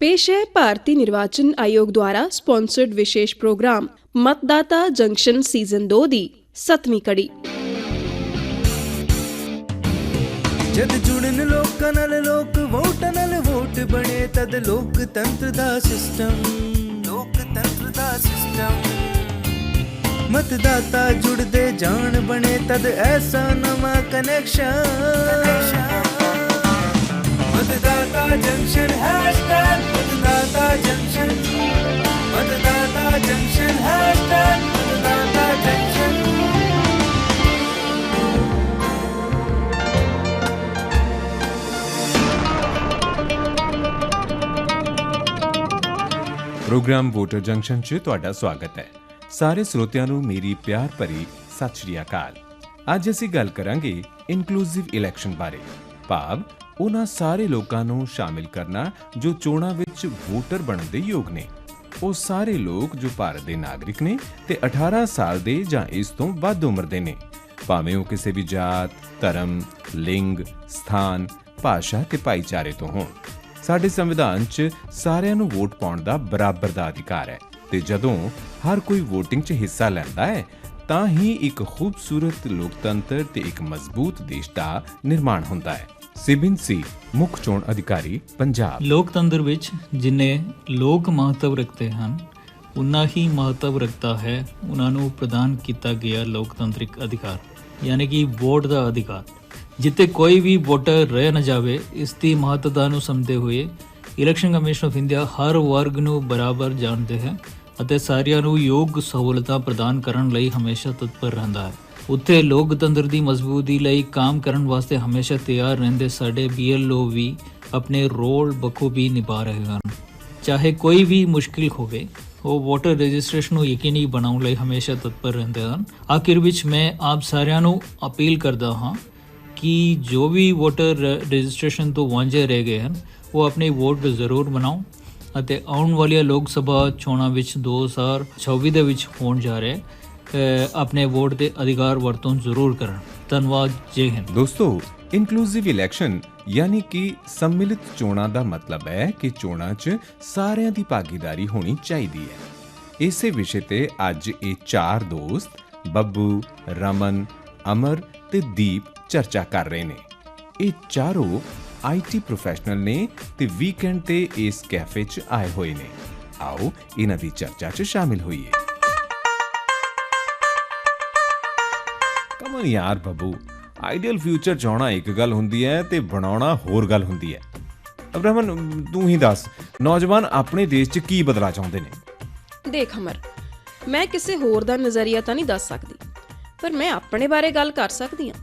पेश है भारतीय निर्वाचन आयोग द्वारा स्पॉन्सर्ड विशेष प्रोग्राम मतदाता जंक्शन सीजन 2 ਦੀ 7ਵੀਂ ਕੜੀ ਜਦ ਜੁੜਨ ਲੋਕਾਂ ਨਾਲ ਲੋਕ ਵੋਟਾਂ ਨਾਲ ਵੋਟ ਬਣੇ ਤਦ ਲੋਕਤੰਤਰ ਦਾ ਸਿਸਟਮ ਲੋਕਤੰਤਰ ਦਾ ਸਿਸਟਮ ਮਤਦਾਤਾ ਜੁੜਦੇ ਜਾਣ ਬਣੇ ਤਦ ਐਸਾ ਨਵਾਂ connection Matdata junction hashtag Matdata junction Matdata junction hashtag Matdata junction program voter junction 'ਚ ਤੁਹਾਡਾ ਸਵਾਗਤ ਹੈ ਸਾਰੇ ਸਰੋਤਿਆਂ ਨੂੰ ਮੇਰੀ ਪਿਆਰ ਭਰੀ ਸਤਿ ਸ਼੍ਰੀ ਅਕਾਲ ਅੱਜ ਅਸੀਂ ਗੱਲ ਕਰਾਂਗੇ ਇਨਕਲੂਸਿਵ ਇਲੈਕਸ਼ਨ ਬਾਰੇ ਭਾਵ ਉਹਨਾਂ ਸਾਰੇ ਲੋਕਾਂ ਨੂੰ ਸ਼ਾਮਿਲ ਕਰਨਾ ਜੋ ਚੋਣਾਂ ਵਿੱਚ ਵੋਟਰ ਬਣਨ ਦੇ ਯੋਗ ਨੇ। ਉਹ ਸਾਰੇ ਲੋਕ ਜੋ ਭਾਰਤ ਦੇ ਨਾਗਰਿਕ ਨੇ ਤੇ 18 ਸਾਲ ਦੇ ਜਾਂ ਇਸ ਤੋਂ ਵੱਧ ਉਮਰ ਦੇ ਨੇ। ਭਾਵੇਂ ਉਹ ਕਿਸੇ ਵੀ ਜਾਤ, ਧਰਮ, ਲਿੰਗ, ਸਥਾਨ, ਭਾਸ਼ਾ ਤੇ ਭਾਈਚਾਰੇ ਤੋਂ ਹੋਣ। ਸਾਡੇ ਸੰਵਿਧਾਨ 'ਚ ਸਾਰਿਆਂ ਨੂੰ ਵੋਟ ਪਾਉਣ ਦਾ ਬਰਾਬਰ ਦਾ ਅਧਿਕਾਰ ਹੈ ਤੇ ਜਦੋਂ ਹਰ ਕੋਈ VOTING 'ਚ ਹਿੱਸਾ ਲੈਂਦਾ ਹੈ, ਤਾਂ ਹੀ ਇੱਕ ਖੂਬਸੂਰਤ ਲੋਕਤੰਤਰ ਤੇ ਇੱਕ ਮਜ਼ਬੂਤ ਦੇਸ਼ ਦਾ ਨਿਰਮਾਣ ਹੁੰਦਾ ਹੈ। ਸਿਬਿਨ ਸੀ ਮੁੱਖ ਚੋਣ ਅਧਿਕਾਰੀ, ਪੰਜਾਬ। ਲੋਕਤੰਤਰ ਵਿੱਚ ਜਿੰਨੇ ਲੋਕ ਮਹੱਤਵ ਰੱਖਦੇ ਹਨ, ਉਨਾ ਹੀ ਮਹੱਤਵ ਰੱਖਦਾ ਹੈ ਉਹਨਾਂ ਨੂੰ ਪ੍ਰਦਾਨ ਕੀਤਾ ਗਿਆ ਲੋਕਤੰਤਰਿਕ ਅਧਿਕਾਰ, ਯਾਨੀ ਕਿ ਵੋਟ ਦਾ ਅਧਿਕਾਰ। ਜਿੱਤੇ ਕੋਈ ਵੀ ਵੋਟਰ ਰਹਿ ਨਾ ਜਾਵੇ, ਇਸ ਦੀ ਮਹੱਤਤਾ ਨੂੰ ਸਮਝਦੇ ਹੋਏ ਇਲੈਕਸ਼ਨ ਕਮਿਸ਼ਨ ਆਫ ਇੰਡੀਆ ਹਰ ਵਰਗ ਨੂੰ ਬਰਾਬਰ ਜਾਣਦੇ ਹੈ ਅਤੇ ਸਾਰਿਆਂ ਨੂੰ ਯੋਗ ਸਹੂਲਤਾਂ ਪ੍ਰਦਾਨ ਕਰਨ ਲਈ ਹਮੇਸ਼ਾ ਤਤਪਰ ਰਹਿੰਦਾ ਹੈ। ਉੱਥੇ ਲੋਕਤੰਤਰ ਦੀ ਮਜ਼ਬੂਤੀ ਲਈ ਕੰਮ ਕਰਨ ਵਾਸਤੇ ਹਮੇਸ਼ਾ ਤਿਆਰ ਰਹਿੰਦੇ ਸਾਡੇ ਬੀਐਲਓ ਵੀ ਆਪਣੇ ਰੋਲ ਬਖੂਬੀ ਨਿਭਾ ਰਹੇ ਹਨ। ਚਾਹੇ ਕੋਈ ਵੀ ਮੁਸ਼ਕਿਲ ਹੋਵੇ, ਉਹ ਵੋਟਰ ਰਜਿਸਟ੍ਰੇਸ਼ਨ ਨੂੰ ਯਕੀਨੀ ਬਣਾਉਣ ਲਈ ਹਮੇਸ਼ਾ ਤਤਪਰ ਰਹਿੰਦੇ ਹਨ। ਆਖਿਰ ਵਿੱਚ ਮੈਂ ਆਪ ਸਾਰਿਆਂ ਨੂੰ ਅਪੀਲ ਕਰਦਾ ਹਾਂ ਕਿ ਜੋ ਵੀ ਵੋਟਰ ਰਜਿਸਟ੍ਰੇਸ਼ਨ ਤੋਂ ਵਾਂਝੇ ਰਹਿ ਗਏ ਹਨ, ਉਹ ਆਪਣੀ ਵੋਟ ਜ਼ਰੂਰ ਬਣਾਓ ਅਤੇ ਆਉਣ ਵਾਲੀਆਂ ਲੋਕ ਸਭਾ ਚੋਣਾਂ ਵਿੱਚ 2024 ਦੇ ਵਿੱਚ ਹੋਣ ਜਾ ਰਹੇ ਆਪਣੇ ਵੋਟ ਦੇ ਅਧਿਕਾਰ ਵਰਤੋਂ ਜ਼ਰੂਰ ਕਰਨ। ਧੰਨਵਾਦ, ਜੈ ਹਿੰਦ। ਦੋਸਤੋ ਇਨਕਲੂਸਿਵ ਇਲੈਕਸ਼ਨ ਯਾਨੀ ਕਿ ਸੰਮਿਲਿਤ ਚੋਣਾਂ ਦਾ ਮਤਲਬ ਹੈ ਕਿ ਚੋਣਾਂ 'ਚ ਸਾਰਿਆਂ ਦੀ ਭਾਗੀਦਾਰੀ ਹੋਣੀ ਚਾਹੀਦੀ ਹੈ। ਇਸੇ ਵਿਸ਼ੇ ਤੇ ਅੱਜ ਇਹ ਚਾਰ ਦੋਸਤ, ਬੱਬੂ, ਰਮਨ, ਅਮਰ ਤੇ ਦੀਪ ਚਰਚਾ ਕਰ ਰਹੇ ਨੇ। ਇਹ ਚਾਰੋਂ ਆਈਟੀ ਪ੍ਰੋਫੈਸ਼ਨਲ ਨੇ ਤੇ ਵੀਕਐਂਡ ਤੇ ਇਸ ਕੈਫੇ 'ਚ ਆਏ ਹੋਏ ਨੇ। ਆਓ, ਇਹਨਾਂ ਦੀ ਚਰਚਾ 'ਚ ਸ਼ਾਮਿਲ ਹੋਈਏ। ਕਮਨ ਯਾਰ ਬੱਬੂ। ਆਈਡੀਅਲ ਫਿਊਚਰ ਚਾਹਣਾ ਇੱਕ ਗੱਲ ਹੁੰਦੀ ਹੈ ਤੇ ਬਣਾਉਣਾ ਹੋਰ ਗੱਲ ਹੁੰਦੀ ਹੈ। ਅਬਰਾਹਮਨ ਤੂੰ ਹੀ ਦੱਸ, ਨੌਜਵਾਨ ਆਪਣੇ ਦੇਸ਼ 'ਚ ਕੀ ਬਦਲਾ ਚਾਹੁੰਦੇ ਨੇ? ਦੇਖ ਅਮਰ, ਮੈਂ ਕਿਸੇ ਹੋਰ ਦਾ ਨਜ਼ਰੀਆ ਤਾਂ ਨਹੀਂ ਦੱਸ ਸਕਦੀ, ਪਰ ਮੈਂ ਆਪਣੇ ਬਾਰੇ ਗੱਲ ਕਰ ਸਕਦੀ ਹਾਂ।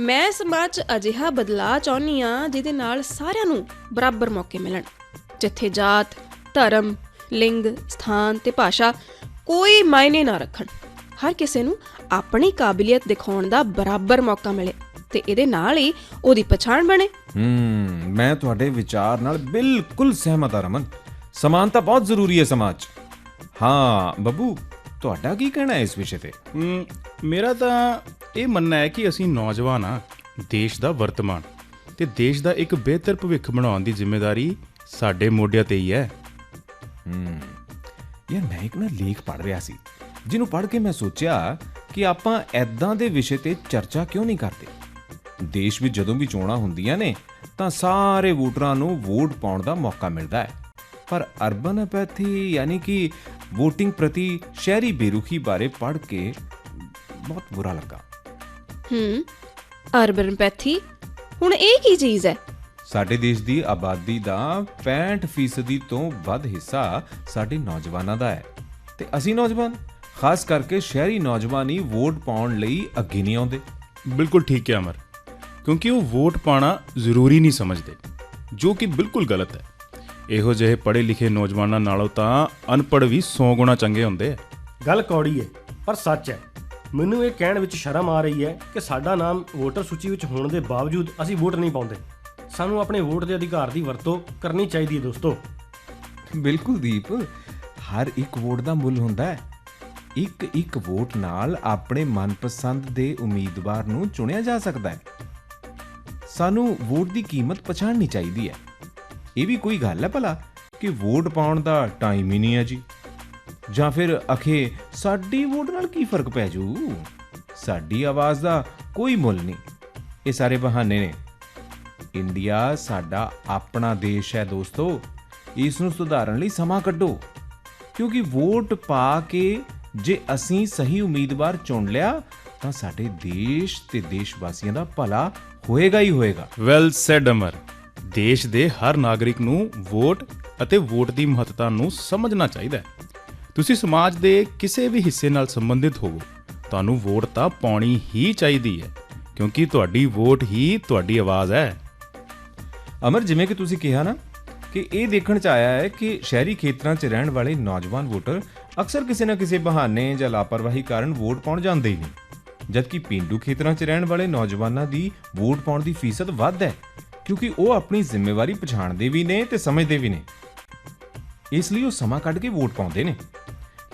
ਮੈਂ ਸਮਾਜ 'ਚ ਅਜਿਹਾ ਬਦਲਾਅ ਚਾਹੁੰਦੀ ਆ ਜਿਹਦੇ ਨਾਲ ਸਾਰਿਆਂ ਨੂੰ ਬਰਾਬਰ ਮੌਕੇ ਮਿਲਣ। ਜਿੱਥੇ ਜਾਤ, ਧਰਮ, ਲਿੰਗ, ਸਥਾਨ ਤੇ ਭਾਸ਼ਾ ਕੋਈ ਮਾਇਨੇ ਨਾ ਰੱਖਣ। ਹਰ ਕਿਸੇ ਨੂੰ ਆਪਣੀ ਕਾਬਲੀਅਤ ਦਿਖਾਉਣ ਦਾ ਬਰਾਬਰ ਮੌਕਾ ਮਿਲੇ ਤੇ ਇਹਦੇ ਨਾਲ ਹੀ ਉਹਦੀ ਪਛਾਣ ਬਣੇ। ਹੂੰ ਮੈਂ ਤੁਹਾਡੇ ਵਿਚਾਰ ਨਾਲ ਬਿਲਕੁਲ ਸਹਿਮਤ ਹਾਂ ਰਮਨ। ਸਮਾਨਤਾ ਬਹੁਤ ਜ਼ਰੂਰੀ ਹੈ ਸਮਾਜ 'ਚ। ਹਾਂ ਬੱਬੂ ਤੁਹਾਡਾ ਕੀ ਕਹਿਣਾ ਹੈ ਇਸ ਵਿਸ਼ੇ ਤੇ? ਮੇਰਾ ਤਾਂ ਇਹ ਮੰਨਣਾ ਹੈ ਕਿ ਅਸੀਂ ਨੌਜਵਾਨ ਆ ਦੇਸ਼ ਦਾ ਵਰਤਮਾਨ। ਤੇ ਦੇਸ਼ ਦਾ ਇੱਕ ਬਿਹਤਰ ਭਵਿੱਖ ਬਣਾਉਣ ਦੀ ਜ਼ਿੰਮੇਵਾਰੀ ਸਾਡੇ ਮੋਢਿਆਂ ਤੇ ਹੀ ਹੈ। ਹੂੰ ਯਾਰ ਮੈਂ ਇੱਕ ਨਾ ਲੇਖ ਪੜ੍ਹ ਰਿਹਾ ਸੀ। ਜਿਹਨੂੰ ਪੜ੍ਹ ਕੇ ਮੈਂ ਸੋਚਿਆ ਕਿ ਆਪਾਂ ਐਦਾਂ ਦੇ ਵਿਸ਼ੇ ਤੇ ਚਰਚਾ ਕਿਉਂ ਨਹੀਂ ਕਰਦੇ? ਦੇਸ਼ ਵਿੱਚ ਜਦੋਂ ਵੀ ਚੋਣਾਂ ਹੁੰਦੀਆਂ ਨੇ ਤਾਂ ਸਾਰੇ ਵੋਟਰਾਂ ਨੂੰ ਵੋਟ ਪਾਉਣ ਦਾ ਮੌਕਾ ਮਿਲਦਾ ਹੈ। ਪਰ ਅਰਬਨ ਅਪੈਥੀ ਯਾਨੀ ਕਿ VOTING ਪ੍ਰਤੀ ਸ਼ਹਿਰੀ ਬੇਰੁਖੀ ਬਾਰੇ ਪੜ੍ਹ ਕੇ ਬਹੁਤ ਬੁਰਾ ਲੱਗਾ। ਹੂੰ ਅਰਬਨ ਪੈਥੀ ਹੁਣ ਇਹ ਕੀ ਚੀਜ਼ ਹੈ? ਸਾਡੇ ਦੇਸ਼ ਦੀ ਆਬਾਦੀ ਦਾ 65% ਤੋਂ ਵੱਧ ਹਿੱਸਾ ਸਾਡੇ ਨੌਜਵਾਨਾਂ ਦਾ ਹੈ। ਤੇ ਅਸੀਂ ਨੌਜਵਾਨ? ਖਾਸ ਕਰਕੇ ਸ਼ਹਿਰੀ ਨੌਜਵਾਨ ਹੀ ਵੋਟ ਪਾਉਣ ਲਈ ਅੱਗੇ ਨਹੀਂ ਆਉਂਦੇ। ਬਿਲਕੁਲ ਠੀਕ ਹੈ ਅਮਰ ਕਿਉਂਕਿ ਉਹ ਵੋਟ ਪਾਣਾ ਜ਼ਰੂਰੀ ਨਹੀਂ ਸਮਝਦੇ ਜੋ ਕਿ ਬਿਲਕੁਲ ਗਲਤ ਹੈ। ਇਹੋ ਜਿਹੇ ਪੜ੍ਹੇ ਲਿਖੇ ਨੌਜਵਾਨਾਂ ਨਾਲੋਂ ਤਾਂ ਅਨਪੜ੍ਹ ਵੀ 100 ਗੁਣਾ ਚੰਗੇ ਹੁੰਦੇ ਆ। ਗੱਲ ਕੌੜੀ ਹੈ ਪਰ ਸੱਚ ਹੈ। ਮੈਨੂੰ ਇਹ ਕਹਿਣ ਵਿੱਚ ਸ਼ਰਮ ਆ ਰਹੀ ਹੈ ਕਿ ਸਾਡਾ ਨਾਮ ਵੋਟਰ ਸੂਚੀ ਵਿੱਚ ਹੋਣ ਦੇ ਬਾਵਜੂਦ ਅਸੀਂ ਵੋਟ ਨਹੀਂ ਪਾਉਂਦੇ। ਸਾਨੂੰ ਆਪਣੇ ਵੋਟ ਦੇ ਅਧਿਕਾਰ ਦੀ ਵਰਤੋਂ ਕਰਨੀ ਚਾਹੀਦੀ ਹੈ ਦੋਸਤੋ। ਬਿਲਕੁਲ ਦੀਪ ਹਰ ਇੱਕ ਵੋਟ ਦਾ ਮੁੱਲ ਹੁੰਦਾ ਹੈ। ਇੱਕ ਇੱਕ ਵੋਟ ਨਾਲ ਆਪਣੇ ਮਨਪਸੰਦ ਦੇ ਉਮੀਦਵਾਰ ਨੂੰ ਚੁਣਿਆ ਜਾ ਸਕਦਾ ਹੈ। ਸਾਨੂੰ ਵੋਟ ਦੀ ਕੀਮਤ ਪਛਾਣਨੀ ਚਾਹੀਦੀ ਹੈ। ਇਹ ਵੀ ਕੋਈ ਗੱਲ ਹੈ ਭਲਾ ਕਿ ਵੋਟ ਪਾਉਣ ਦਾ ਟਾਈਮ ਹੀ ਨਹੀਂ ਹੈ ਜੀ। ਜਾਂ ਫਿਰ ਅਖੇ ਸਾਡੀ ਵੋਟ ਨਾਲ ਕੀ ਫ਼ਰਕ ਪੈ ਜੂ? ਸਾਡੀ ਆਵਾਜ਼ ਦਾ ਕੋਈ ਮੁੱਲ ਨਹੀਂ। ਇਹ ਸਾਰੇ ਬਹਾਨੇ ਨੇ। ਇੰਡੀਆ ਸਾਡਾ ਆਪਣਾ ਦੇਸ਼ ਹੈ ਦੋਸਤੋ। ਇਸ ਨੂੰ ਸੁਧਾਰਨ ਲਈ ਸਮਾਂ ਕੱਢੋ। ਕਿਉਂਕਿ ਵੋਟ ਪਾ ਕੇ ਜੇ ਅਸੀਂ ਸਹੀ ਉਮੀਦਵਾਰ ਚੁਣ ਲਿਆ ਤਾਂ ਸਾਡੇ ਦੇਸ਼ ਤੇ ਦੇਸ਼ ਵਾਸੀਆਂ ਦਾ ਭਲਾ ਹੋਏਗਾ ਹੀ ਹੋਏਗਾ। ਵੈਲ ਸੈਡ ਅਮਰ ਦੇਸ਼ ਦੇ ਹਰ ਨਾਗਰਿਕ ਨੂੰ ਵੋਟ ਅਤੇ ਵੋਟ ਦੀ ਮਹੱਤਤਾ ਨੂੰ ਸਮਝਣਾ ਚਾਹੀਦਾ ਹੈ। ਤੁਸੀਂ ਸਮਾਜ ਦੇ ਕਿਸੇ ਵੀ ਹਿੱਸੇ ਨਾਲ ਸੰਬੰਧਿਤ ਹੋਵੋ ਤੁਹਾਨੂੰ ਵੋਟ ਤਾਂ ਪਾਉਣੀ ਹੀ ਚਾਹੀਦੀ ਹੈ ਕਿਉਂਕਿ ਤੁਹਾਡੀ ਵੋਟ ਹੀ ਤੁਹਾਡੀ ਆਵਾਜ਼ ਹੈ। ਅਮਰ ਜਿਵੇਂ ਕਿ ਤੁਸੀਂ ਕਿਹਾ ਨਾ ਕਿ ਇਹ ਦੇਖਣ ਚ ਆਇਆ ਹੈ ਕਿ ਸ਼ਹਿਰੀ ਖੇਤਰਾਂ 'ਚ ਰਹਿਣ ਵਾਲੇ ਨੌਜਵਾਨ ਵੋਟਰ ਅਕਸਰ ਕਿਸੇ ਨਾ ਕਿਸੇ ਬਹਾਨੇ ਜਾਂ ਲਾਪਰਵਾਹੀ ਕਾਰਨ ਵੋਟ ਪਾਉਣ ਜਾਂਦੇ ਹੀ ਨਹੀਂ। ਜਦਕਿ ਪਿੰਡੂ ਖੇਤਰਾਂ 'ਚ ਰਹਿਣ ਵਾਲੇ ਨੌਜਵਾਨਾਂ ਦੀ ਵੋਟ ਪਾਉਣ ਦੀ ਫੀਸਦ ਵੱਧ ਹੈ, ਕਿਉਂਕਿ ਉਹ ਆਪਣੀ ਜ਼ਿੰਮੇਵਾਰੀ ਪਛਾਣਦੇ ਵੀ ਨੇ ਤੇ ਸਮਝਦੇ ਵੀ ਨੇ। ਇਸ ਲਈ ਉਹ ਸਮਾਂ ਕੱਢ ਕੇ ਵੋਟ ਪਾਉਂਦੇ ਨੇ।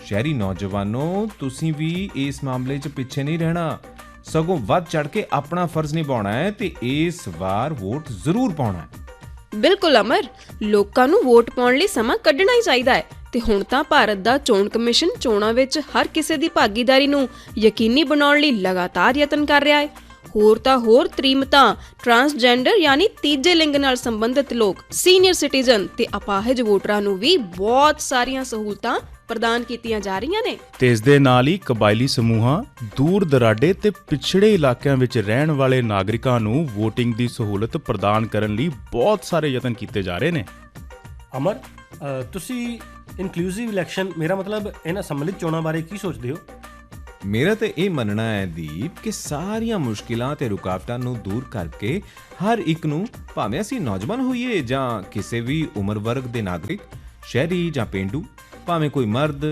ਸ਼ਹਿਰੀ ਨੌਜਵਾਨੋ, ਤੁਸੀਂ ਵੀ ਇਸ ਮਾਮਲੇ 'ਚ ਪਿੱਛੇ ਨਹੀਂ ਰਹਿਣਾ। ਸਗੋਂ ਵੱਧ ਚੜ ਕੇ ਆਪਣਾ ਫਰਜ਼ ਨਿਭਾਉਣਾ ਹੈ ਤੇ ਇਸ ਵਾਰ ਵੋਟ ਜ਼ਰੂਰ ਪਾਉਣਾ ਹੈ। ਬਿਲਕੁਲ ਅਮਰ, ਲੋਕਾਂ ਨੂੰ ਵੋਟ ਪਾਉਣ ਲਈ ਸਮਾਂ ਕੱਢਣਾ ਹੀ ਚਾਹੀਦਾ ਹੈ ਤੇ ਹੁਣ ਤਾਂ ਭਾਰਤ ਦਾ ਚੋਣ ਕਮਿਸ਼ਨ ਚੋਣਾਂ ਵਿੱਚ ਹਰ ਕਿਸੇ ਦੀ ਭਾਗੀਦਾਰੀ ਨੂੰ ਯਕੀਨੀ ਬਣਾਉਣ ਲਈ ਲਗਾਤਾਰ ਯਤਨ ਕਰ ਰਿਹਾ ਹੈ। ਹੋਰ ਤਾਂ ਹੋਰ ਤ੍ਰੀਮਤਾਂ ਟਰਾਂਸਜੈਂਡਰ ਯਾਨੀ ਤੀਜੇ ਲਿੰਗ ਨਾਲ ਸੰਬੰਧਿਤ ਲੋਕ ਸੀਨੀਅਰ ਸਿਟੀਜ਼ਨ ਤੇ ਅਪਾਹਜ ਵੋਟਰਾਂ ਨੂੰ ਵੀ ਬਹੁਤ ਸਾਰੀਆਂ ਸਹੂਲਤਾਂ ਪ੍ਰਦਾਨ ਕੀਤੀਆਂ ਜਾ ਰਹੀਆਂ ਨੇ। ਤੇ ਇਸ ਦੇ ਨਾਲ ਹੀ ਕਬਾਇਲੀ ਸਮੂਹਾਂ ਦੂਰ ਦਰਾਡੇ ਤੇ ਪਿਛੜੇ ਇਲਾਕਿਆਂ ਵਿੱਚ ਰਹਿਣ ਵਾਲੇ ਨਾਗਰਿਕਾਂ ਨੂੰ VOTING ਦੀ ਸਹੂਲਤ ਪ੍ਰਦਾਨ ਕਰਨ ਲਈ ਬਹੁਤ ਸਾਰੇ ਯਤਨ ਕੀਤੇ ਜਾ ਰਹੇ ਨੇ। ਅਮਰ ਤੁਸੀਂ ਇਨਕਲੂਸਿਵ ਇਲੈਕਸ਼ਨ ਮੇਰਾ ਮਤਲਬ ਇਹਨਾਂ ਸੰਮਿਲਿਤ ਚੋਣਾਂ ਬਾਰੇ ਕੀ ਸੋਚਦੇ ਹੋ? ਮੇਰਾ ਤੇ ਇਹ ਮੰਨਣਾ ਹੈ ਦੀਪ ਕਿ ਸਾਰੀਆਂ ਮੁਸ਼ਕਿਲਾਂ ਤੇ ਰੁਕਾਵਟਾਂ ਨੂੰ ਦੂਰ ਕਰਕੇ ਹਰ ਇੱਕ ਨੂੰ ਭਾਵੇਂ ਅਸੀਂ ਨੌਜਵਾਨ ਹੋਈਏ ਜਾਂ ਕਿਸੇ ਵੀ ਉਮਰ ਵਰਗ ਦੇ ਨਾਗਰਿਕ ਸ਼ਹਿਰੀ ਜਾਂ ਪਿੰਡੂ ਭਾਵੇਂ ਕੋਈ ਮਰਦ,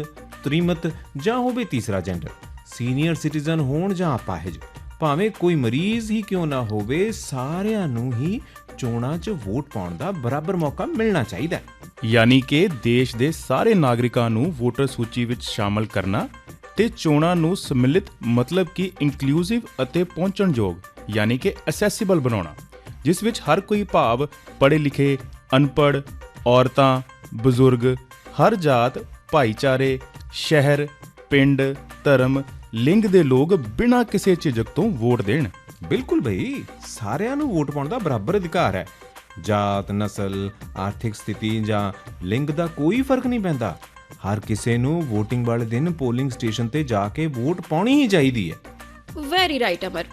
ਤ੍ਰੀਮਤ ਜਾਂ ਹੋਵੇ ਤੀਸਰਾ ਜੈਂਡਰ ਸੀਨੀਅਰ ਸਿਟੀਜ਼ਨ ਹੋਣ ਜਾਂ ਅਪਾਹਜ, ਭਾਵੇਂ ਕੋਈ ਮਰੀਜ਼ ਹੀ ਕਿਉਂ ਨਾ ਹੋਵੇ, ਸਾਰਿਆਂ ਨੂੰ ਹੀ ਚੋਣਾਂ 'ਚ ਵੋਟ ਪਾਉਣ ਦਾ ਬਰਾਬਰ ਮੌਕਾ ਮਿਲਣਾ ਚਾਹੀਦਾ ਹੈ। ਯਾਨੀ ਕਿ ਦੇਸ਼ ਦੇ ਸਾਰੇ ਨਾਗਰਿਕਾਂ ਨੂੰ ਵੋਟਰ ਸੂਚੀ ਵਿੱਚ ਸ਼ਾਮਲ ਕਰਨਾ ਤੇ ਚੋਣਾਂ ਨੂੰ ਸਮਿਲਿਤ ਮਤਲਬ ਕਿ ਇਨਕਲੂਸਿਵ ਅਤੇ ਪਹੁੰਚਣਯੋਗ, ਯਾਨੀ ਕਿ ਅਸੈਸਿਬਲ ਬਣਾਉਣਾ, ਜਿਸ ਵਿੱਚ ਹਰ ਕੋਈ ਭਾਵ ਪੜ੍ਹੇ ਲਿਖੇ, ਅਨਪੜ੍ਹ, ਔਰਤਾਂ, ਬਜ਼ੁਰਗ ਹਰ ਜਾਤ ਭਾਈਚਾਰੇ ਸ਼ਹਿਰ ਪਿੰਡ ਧਰਮ ਲਿੰਗ ਦੇ ਲੋਕ ਬਿਨਾਂ ਕਿਸੇ ਝਿਜਕ ਤੋਂ ਵੋਟ ਦੇਣ। ਬਿਲਕੁਲ ਭਈ ਸਾਰਿਆਂ ਨੂੰ ਵੋਟ ਪਾਉਣ ਦਾ ਬਰਾਬਰ ਅਧਿਕਾਰ ਹੈ। ਜਾਤ ਨਸਲ ਆਰਥਿਕ ਸਥਿਤੀ ਜਾਂ ਲਿੰਗ ਦਾ ਕੋਈ ਫ਼ਰਕ ਨਹੀਂ ਪੈਂਦਾ। ਹਰ ਕਿਸੇ ਨੂੰ VOTING ਵਾਲੇ ਦਿਨ ਪੋਲਿੰਗ ਸਟੇਸ਼ਨ ਤੇ ਜਾ ਕੇ ਵੋਟ ਪਾਉਣੀ ਹੀ ਚਾਹੀਦੀ ਹੈ। Very right Amar.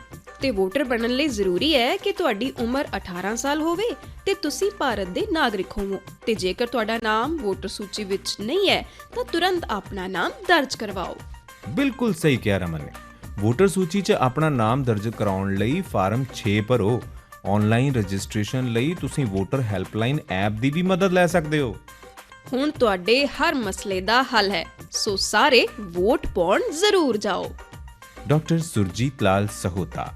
ਤੇ ਵੋਟਰ ਬਣਨ ਲਈ ਜ਼ਰੂਰੀ ਹੈ ਕਿ ਤੁਹਾਡੀ ਉਮਰ 18 ਸਾਲ ਹੋਵੇ ਤੇ ਤੁਸੀਂ ਭਾਰਤ ਦੇ ਨਾਗਰਿਕ ਹੋਵੋ। ਤੇ ਜੇਕਰ ਤੁਹਾਡਾ ਨਾਮ ਵੋਟਰ ਸੂਚੀ ਵਿੱਚ ਨਹੀਂ ਹੈ ਤਾਂ ਤੁਰੰਤ ਆਪਣਾ ਨਾਮ ਦਰਜ ਕਰਵਾਓ। ਬਿਲਕੁਲ ਸਹੀ ਕਿਹਾ ਰਮਨ ਨੇ। ਵੋਟਰ ਸੂਚੀ 'ਚ ਆਪਣਾ ਨਾਮ ਦਰਜ ਕਰਾਉਣ ਲਈ ਫਾਰਮ 6 ਭਰੋ। ਆਨਲਾਈਨ ਰਜਿਸਟ੍ਰੇਸ਼ਨ ਲਈ ਤੁਸੀਂ ਵੋਟਰ ਹੈਲਪਲਾਈਨ ਐਪ ਦੀ ਵੀ ਮਦਦ ਲੈ ਸਕਦੇ ਹੋ। ਹੁਣ ਤੁਹਾਡੇ ਹਰ ਮਸਲੇ ਦਾ ਹੱਲ ਹੈ ਸੋ ਸਾਰੇ ਵੋਟ ਪਾਉਣ ਜ਼ਰੂਰ ਜਾਓ। ਡਾਕਟਰ ਸੁਰਜੀਤ ਲਾਲ ਸਹੋਤਾ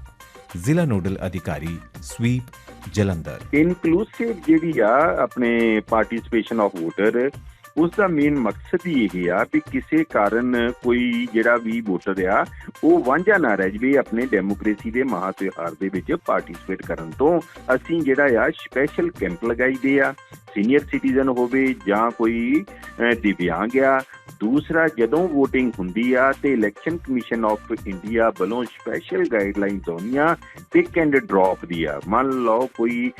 ਜ਼ਿਲ੍ਹਾ ਨੋਡਲ ਅਧਿਕਾਰੀ ਸਵੀਪ ਜਲੰਧਰ। ਇਨਕਲੂਸਿਵ ਜਿਹੜੀ ਆ ਆਪਣੇ ਪਾਰਟਿਸਿਪੇਸ਼ਨ ਆਫ ਵੋਟਰ ਉਸ ਦਾ ਮੇਨ ਮਕਸਦ ਹੀ ਇਹ ਆ ਵੀ ਕਿਸੇ ਕਾਰਨ ਕੋਈ ਜਿਹੜਾ ਵੀ ਵੋਟਰ ਆ ਉਹ ਵਾਂਝਾ ਨਾ ਰਹਿ ਜਵੇ ਆਪਣੇ ਡੈਮੋਕ੍ਰੇਸੀ ਦੇ ਮਹਾ ਤਿਉਹਾਰ ਦੇ ਵਿੱਚ ਪਾਰਟਿਸਿਪੇਟ ਕਰਨ ਤੋਂ। ਅਸੀਂ ਜਿਹੜਾ ਆ ਸਪੈਸ਼ਲ ਕੈਂਪ ਲਗਾਈਦੇ ਆ ਸੀਨੀਅਰ ਸਿਟੀਜ਼ਨ ਹੋਵੇ ਜਾਂ ਕੋਈ ਅਹ, ਦਿਵਿਆਂਗ ਆ ਦੂਸਰਾ, ਜਦੋਂ VOTING ਹੁੰਦੀ ਆ, ਤੇ ਇਲੈਕਸ਼ਨ ਕਮਿਸ਼ਨ ਆਫ ਇੰਡੀਆ ਵੱਲੋਂ ਸਪੈਸ਼ਲ ਗਾਈਡਲਾਈਨਸ ਆਉਂਦੀਆਂ ਪਿਕ ਐਂਡ ਡ੍ਰੌਪ ਦੀ ਆ। ਮੰਨ ਲਓ ਕੋਈ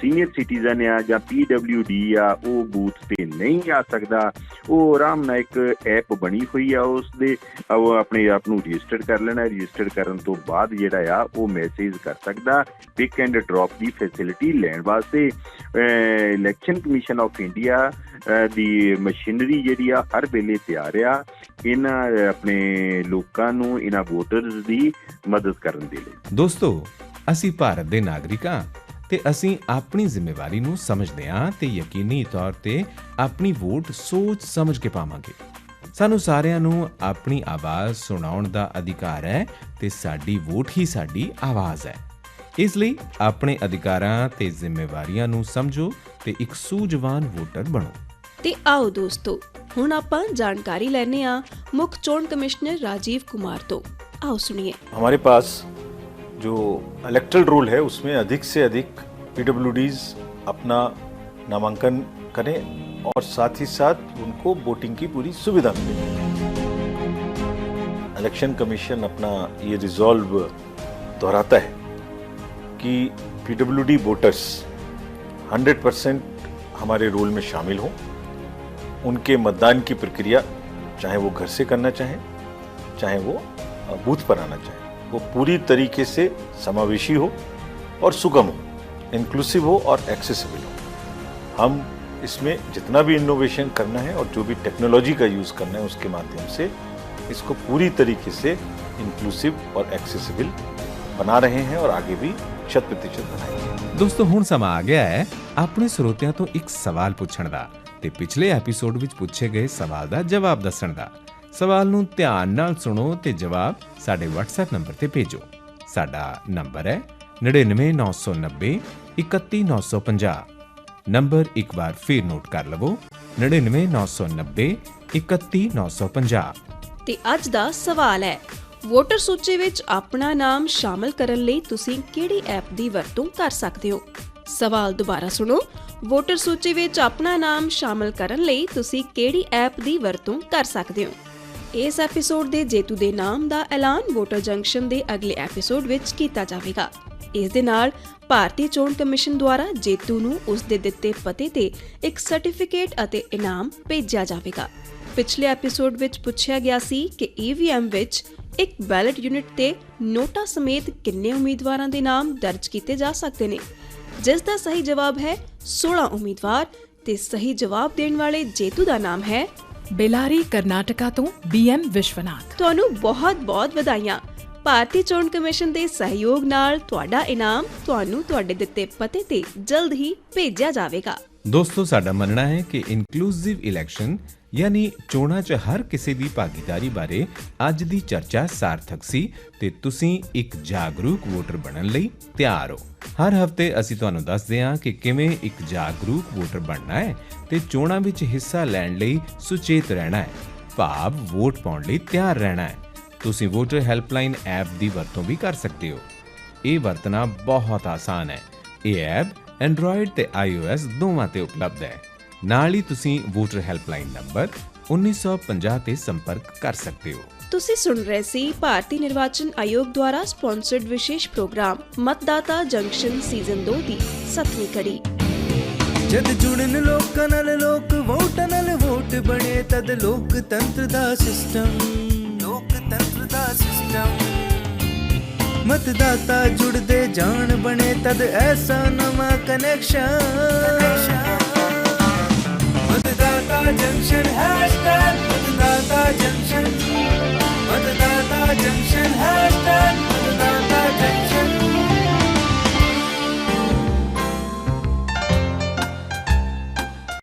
ਸੀਨੀਅਰ ਸਿਟੀਜ਼ਨ ਆ ਜਾਂ PWD ਆ, ਉਹ ਬੂਥ ਤੇ ਨਹੀਂ ਆ ਸਕਦਾ। ਉਹ ਆਰਾਮ ਨਾਲ ਇੱਕ ਐਪ ਬਣੀ ਹੋਈ ਆ, ਉਸ ਦੇ ਉਹ ਆਪਣੇ ਆਪ ਨੂੰ ਰਜਿਸਟਰ ਕਰ ਲੈਣਾ। ਰਜਿਸਟਰ ਕਰਨ ਤੋਂ ਬਾਅਦ ਜਿਹੜਾ ਆ, ਉਹ ਮੈਸੇਜ ਕਰ ਸਕਦਾ ਪਿਕ ਐਂਡ ਡ੍ਰੌਪ ਦੀ ਫੈਸਿਲਿਟੀ ਲੈਣ ਵਾਸਤੇ। ਇਲੈਕਸ਼ਨ ਕਮਿਸ਼ਨ ਆਫ ਇੰਡੀਆ ਦੀ ਮਸ਼ੀਨਰੀ ਜਿਹੜੀ ਆ, ਹਰ ਵੇਲੇ ਤਿਆਰ ਆ, ਇਹਨਾਂ ਆਪਣੇ ਲੋਕਾਂ ਨੂੰ, ਇਹਨਾਂ ਵੋਟਰਸ ਦੀ ਮਦਦ ਕਰਨ ਦੇ ਲਈ। ਦੋਸਤੋ, ਅਸੀਂ ਭਾਰਤ ਦੇ ਨਾਗਰਿਕਾਂ ਤੇ ਅਸੀਂ ਆਪਣੀ ਜ਼ਿੰਮੇਵਾਰੀ ਨੂੰ ਸਮਝਦੇ ਹਾਂ ਤੇ ਯਕੀਨੀ ਤੌਰ ਤੇ ਆਪਣੀ ਵੋਟ ਸੋਚ ਸਮਝ ਕੇ ਪਾਵਾਂਗੇ। ਸਾਨੂੰ ਸਾਰਿਆਂ ਨੂੰ ਆਪਣੀ ਆਵਾਜ਼ ਸੁਣਾਉਣ ਦਾ ਅਧਿਕਾਰ ਹੈ ਤੇ ਸਾਡੀ ਵੋਟ ਹੀ ਸਾਡੀ ਆਵਾਜ਼ ਹੈ। ਇਸ ਲਈ ਆਪਣੇ ਅਧਿਕਾਰਾਂ ਤੇ ਜ਼ਿੰਮੇਵਾਰੀਆਂ ਨੂੰ ਸਮਝੋ ਤੇ ਇੱਕ ਸੂਝਵਾਨ ਵੋਟਰ ਬਣੋ। ਤੇ ਆਓ ਦੋਸਤੋ ਹੁਣ ਆਪਾਂ ਜਾਣਕਾਰੀ ਲੈਣੇ ਆ ਮੁੱਖ ਚੋਣ ਕਮਿਸ਼ਨਰ ਰਾਜੀਵ ਕੁਮਾਰ ਤੋਂ ਆਓ ਸੁਣੀਏ हमारे पास जो इलेक्ट्रल रूल है उसमें अधिक से अधिक पीडब्ल्यूडीज अपना नामांकन करें और साथ ही साथ उनको वोटिंग की पूरी सुविधा मिले इलेक्शन कमीशन अपना ये रिजॉल्व दोहराता है कि पीडब्ल्यूडी वोटर्स 100 परसेंट हमारे रोल में शामिल हों उनके मतदान की प्रक्रिया चाहे वो घर से करना चाहें चाहे वो अ, बूथ पर आना चाहें वो पूरी तरीके से समावेशी हो और सुगम हो इंक्लूसिव हो और एक्सेसिबल हो हम इसमें जितना भी इनोवेशन करना है और जो भी टेक्नोलॉजी का यूज़ करना है उसके माध्यम से इसको पूरी तरीके से इंक्लूसिव और एक्सेसिबल बना रहे हैं और आगे भी शत प्रतिशत बनाएंगे ਦੋਸਤੋ ਹੁਣ ਸਮਾਂ ਆ ਗਿਆ ਹੈ ਆਪਣੇ ਸਰੋਤਿਆਂ ਤੋਂ ਇੱਕ ਸਵਾਲ ਪੁੱਛਣ ਦਾ ਤੇ ਪਿਛਲੇ ਐਪੀਸੋਡ ਵਿੱਚ ਪੁੱਛੇ ਗਏ ਸਵਾਲ ਦਾ ਜਵਾਬ ਦੱਸਣ ਦਾ। ਸਵਾਲ ਨੂੰ ਧਿਆਨ ਨਾਲ ਸੁਣੋ ਤੇ ਜਵਾਬ ਸਾਡੇ WhatsApp ਨੰਬਰ ਤੇ ਭੇਜੋ। ਸਾਡਾ ਨੰਬਰ ਹੈ 99990 31950 ਨੰਬਰ ਇੱਕ ਵਾਰ ਫੇਰ ਨੋਟ ਕਰ ਲਵੋ 99990 31950 ਤੇ ਅੱਜ ਦਾ ਸਵਾਲ ਹੈ, ਵੋਟਰ ਸੂਚੀ ਵਿੱਚ ਆਪਣਾ ਨਾਮ ਸ਼ਾਮਲ ਕਰਨ ਲਈ ਤੁਸੀਂ ਕਿਹੜੀ ਐਪ ਦੀ ਵਰਤੋਂ ਕਰ ਸਕਦੇ ਹੋ? ਸਵਾਲ ਦੁਬਾਰਾ ਸੁਣੋ ਵੋਟਰ ਸੂਚੀ ਵਿੱਚ ਆਪਣਾ ਨਾਮ ਸ਼ਾਮਲ ਕਰਨ ਲਈ ਤੁਸੀਂ ਕਿਹੜੀ ਐਪ ਦੀ ਵਰਤੋਂ ਕਰ ਸਕਦੇ ਹੋ? ਇਸ ਐਪੀਸੋਡ ਦੇ ਜੇਤੂ ਦੇ ਨਾਮ ਦਾ ਐਲਾਨ ਵੋਟਰ ਜੰਕਸ਼ਨ ਦੇ ਅਗਲੇ ਐਪੀਸੋਡ ਵਿੱਚ ਕੀਤਾ ਜਾਵੇਗਾ। ਇਸ ਦੇ ਨਾਲ ਭਾਰਤੀ ਚੋਣ ਕਮਿਸ਼ਨ ਦੁਆਰਾ ਜੇਤੂ ਨੂੰ ਉਸ ਦੇ ਦਿੱਤੇ ਪਤੇ ਤੇ ਇੱਕ ਸਰਟੀਫਿਕੇਟ ਅਤੇ ਇਨਾਮ ਭੇਜਿਆ ਜਾਵੇਗਾ। ਪਿਛਲੇ ਐਪੀਸੋਡ ਵਿੱਚ ਪੁੱਛਿਆ ਗਿਆ ਸੀ ਕਿ ਈਵੀਐਮ ਵਿੱਚ ਇੱਕ ਬੈਲਟ ਯੂਨਿਟ ਤੇ ਨੋਟਾ ਸਮੇਤ ਕਿੰਨੇ ਉਮੀਦਵਾਰਾਂ ਦੇ ਨਾਮ ਦਰਜ ਕੀਤੇ ਜਾ ਸਕਦੇ ਨੇ? ਜਿਸ ਦਾ ਸਹੀ ਜਵਾਬ ਹੈ 16 ਉਮੀਦਵਾਰ ਤੇ ਸਹੀ ਜਵਾਬ ਦੇਣ ਵਾਲੇ ਜੇਤੂ ਦਾ ਨਾਮ ਹੈ ਬੇਲਾਰੀ ਕਰਨਾਟਕਾ ਤੋਂ ਬੀਐਮ ਵਿਸ਼ਵਨਾਥ ਤੁਹਾਨੂੰ ਬਹੁਤ-ਬਹੁਤ ਵਧਾਈਆਂ ਭਾਰਤੀ ਚੋਣ ਕਮਿਸ਼ਨ ਦੇ ਸਹਿਯੋਗ ਨਾਲ ਤੁਹਾਡਾ ਇਨਾਮ ਤੁਹਾਨੂੰ ਤੁਹਾਡੇ ਦਿੱਤੇ ਪਤੇ ਤੇ ਜਲਦ ਹੀ ਭੇਜਿਆ ਜਾਵੇਗਾ ਦੋਸਤੋ, ਸਾਡਾ ਮੰਨਣਾ ਹੈ ਕਿ ਇਨਕਲੂਸਿਵ ਇਲੈਕਸ਼ਨ ਯਾਨੀ ਚੋਣਾਂ 'ਚ ਹਰ ਕਿਸੇ ਦੀ ਭਾਗੀਦਾਰੀ ਬਾਰੇ ਅੱਜ ਦੀ ਚਰਚਾ ਸਾਰਥਕ ਸੀ ਤੇ ਤੁਸੀਂ ਇੱਕ ਜਾਗਰੂਕ ਵੋਟਰ ਬਣਨ ਲਈ ਤਿਆਰ ਹੋ। ਹਰ ਹਫ਼ਤੇ ਅਸੀਂ ਤੁਹਾਨੂੰ ਦੱਸਦੇ ਹਾਂ ਕਿ ਕਿਵੇਂ ਇੱਕ ਜਾਗਰੂਕ ਵੋਟਰ ਬਣਨਾ ਹੈ ਤੇ ਚੋਣਾਂ ਵਿੱਚ ਹਿੱਸਾ ਲੈਣ ਲਈ ਸੁਚੇਤ ਰਹਿਣਾ ਹੈ, ਭਾਵ ਵੋਟ ਪਾਉਣ ਲਈ ਤਿਆਰ ਰਹਿਣਾ ਹੈ। ਤੁਸੀਂ ਵੋਟਰ ਹੈਲਪਲਾਈਨ ਐਪ ਦੀ ਵਰਤੋਂ ਵੀ ਕਰ ਸਕਦੇ ਹੋ। ਇਹ ਵਰਤਣਾ ਬਹੁਤ ਆਸਾਨ ਹੈ। ਇਹ ਐਪ Android ਤੇ iOS ਦੋਵਾਂ ਤੇ ਉਪਲਬਧ ਹੈ। ਨਾਲ ਹੀ ਤੁਸੀਂ ਵੋਟਰ ਹੈਲਪਲਾਈਨ ਨੰਬਰ 1950 ਤੇ ਸੰਪਰਕ ਕਰ ਸਕਦੇ ਹੋ। ਤੁਸੀਂ ਸੁਣ ਰਹੇ ਸੀ ਭਾਰਤੀ ਨਿਰਵਾਚਨ ਆਯੋਗ ਦੁਆਰਾ ਸਪਾਂਸਰਡ ਵਿਸ਼ੇਸ਼ ਪ੍ਰੋਗਰਾਮ ਮਤਦਾਤਾ ਜੰਕਸ਼ਨ ਸੀਜ਼ਨ 2 ਦੀ 7ਵੀਂ ਕੜੀ। ਜਦ ਜੁੜਨ ਲੋਕਾਂ ਨਾਲ ਲੋਕ ਵੋਟਾਂ ਨਾਲ ਵੋਟ ਬਣੇ ਤਦ ਲੋਕਤੰਤਰ ਦਾ ਸਿਸਟਮ। ਲੋਕਤੰਤਰ ਦਾ ਸਿਸਟਮ। ਮਤਦਾਤਾ ਜੁੜਦੇ ਜਾਣ ਬਣੇ ਤਦ ਐਸਾ ਨਵਾਂ connection Matdata junction #Matdata junction Matdata junction #Matdata junction